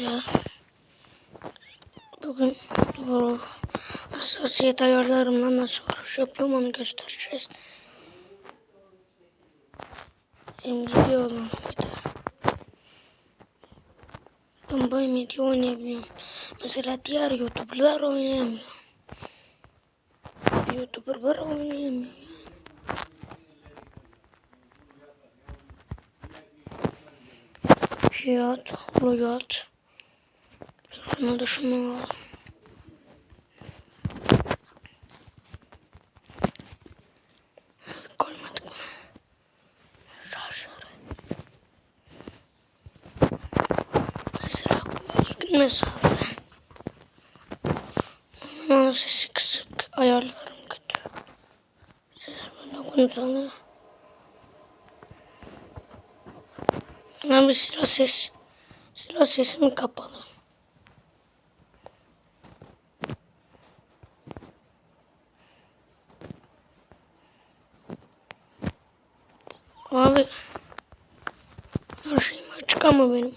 sizlerle bugün bu hassasiyet ayarlarımla nasıl vuruş yapıyorum onu göstereceğiz. Benim gidiyor lan bir de. Ben Bay Medya oynayabiliyorum. Mesela diğer YouTuber'lar oynayamıyor. YouTuber'lar oynayamıyor. Fiyat, Royat. Şuna da şunu al. Koymadık mı? Şarjörü. Mesela yakın mesafe. Ama sesi kısık. Ayarlarım kötü. Ses böyle konuşanı. Abi silah ses. Silah sesim kapalı. Abi her şeyim açık ama benim.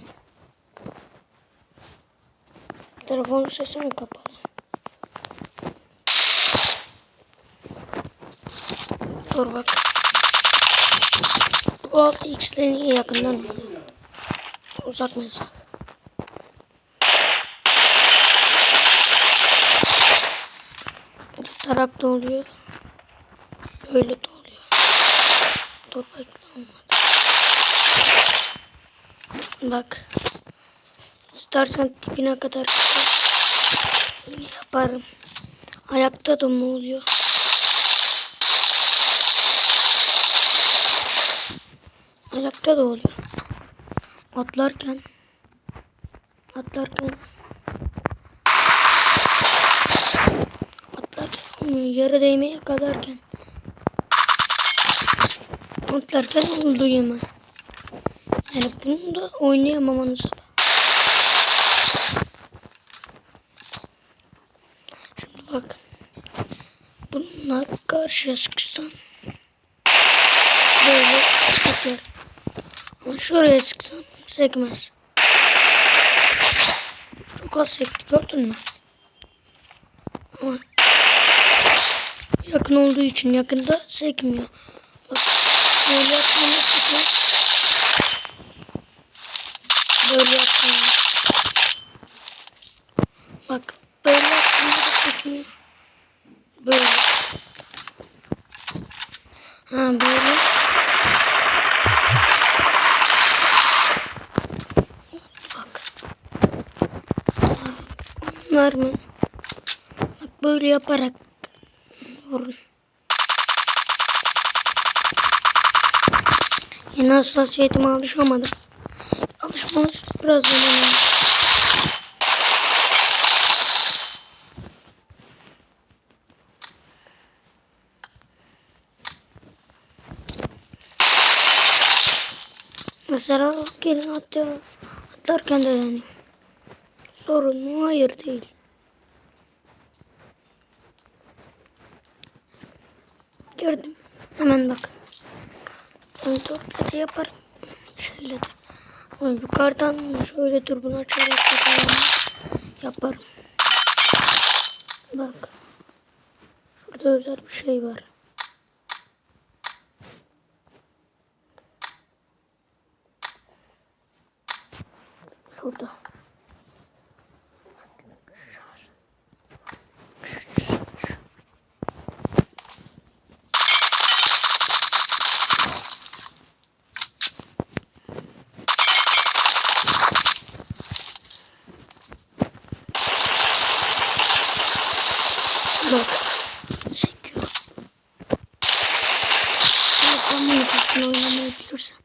Telefon sesim kapalı. Dur bak. Bu 6x'lerin iyi yakından uzak mesafe. Tarak da oluyor. Böyle de. Dur bekle olmadı. Bak. İstersen tipine kadar Yine yaparım. Ayakta da mı oluyor? Ayakta da oluyor. Atlarken atlarken atlarken yere değmeye kadarken atlarken oldu hemen. Yani bunu da oynayamamanız Şimdi bak. Bununla karşıya sıksan böyle çeker. Ama şuraya sıksan sekmez. Çok az sekti gördün mü? Ama yakın olduğu için yakında sekmiyor. Böyle yaptığında sekiyor. Böyle yaptığında. Bak böyle da sekmiyor. Böyle. Ha böyle. Bak. Var mı? Bak böyle yaparak vurun. Yeni hassasiyetime alışamadım. Alışmanız biraz zaman. Mesela gelin atlıyor. Atlarken de deneyim. Sorun mu? Hayır değil. Gördüm. Hemen bak. Ben torpede yaparım. Şöyle de. Ama yukarıdan şöyle dürbün açarak yaparım. Bak. Şurada özel bir şey var. Şurada. Bak. Çekiyor. Telefonu yapıyorsun oynamayı bilirsen.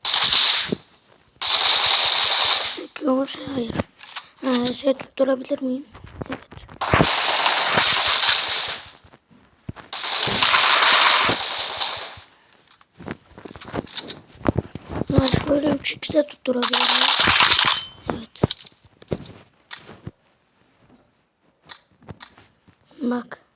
Çekiyor mu? Hayır. Ha, şey tutturabilir miyim? Evet. Ha, böyle 3x'e tutturabilirim. Evet. Bak.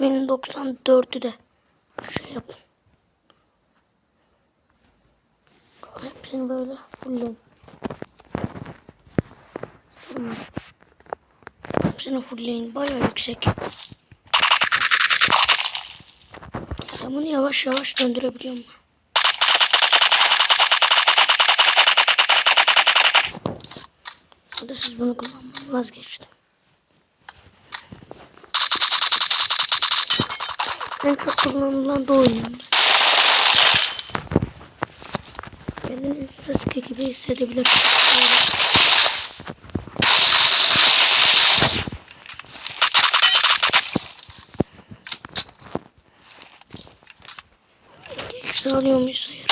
3094'ü de şey yapın. Hepsini böyle fullleyin. Tamam. Hepsini fullleyin. Bayağı yüksek. Ben bunu yavaş yavaş döndürebiliyorum. da siz bunu kullanmayı vazgeçtim. En çok kullanılan da oyun. Kendini Sasuke gibi hissedebilir. Eksi alıyor muyuz hayır.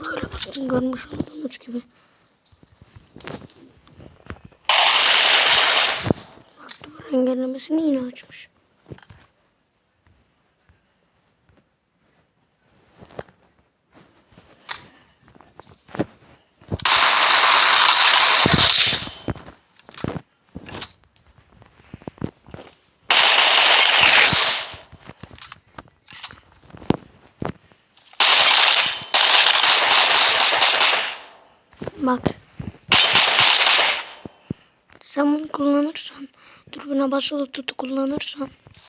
Böyle bakın görmüş olduğunuz gibi. Bak duvar engellemesini yine açmış. Bak. Sen bunu kullanırsan, dürbüne basılı tutu kullanırsan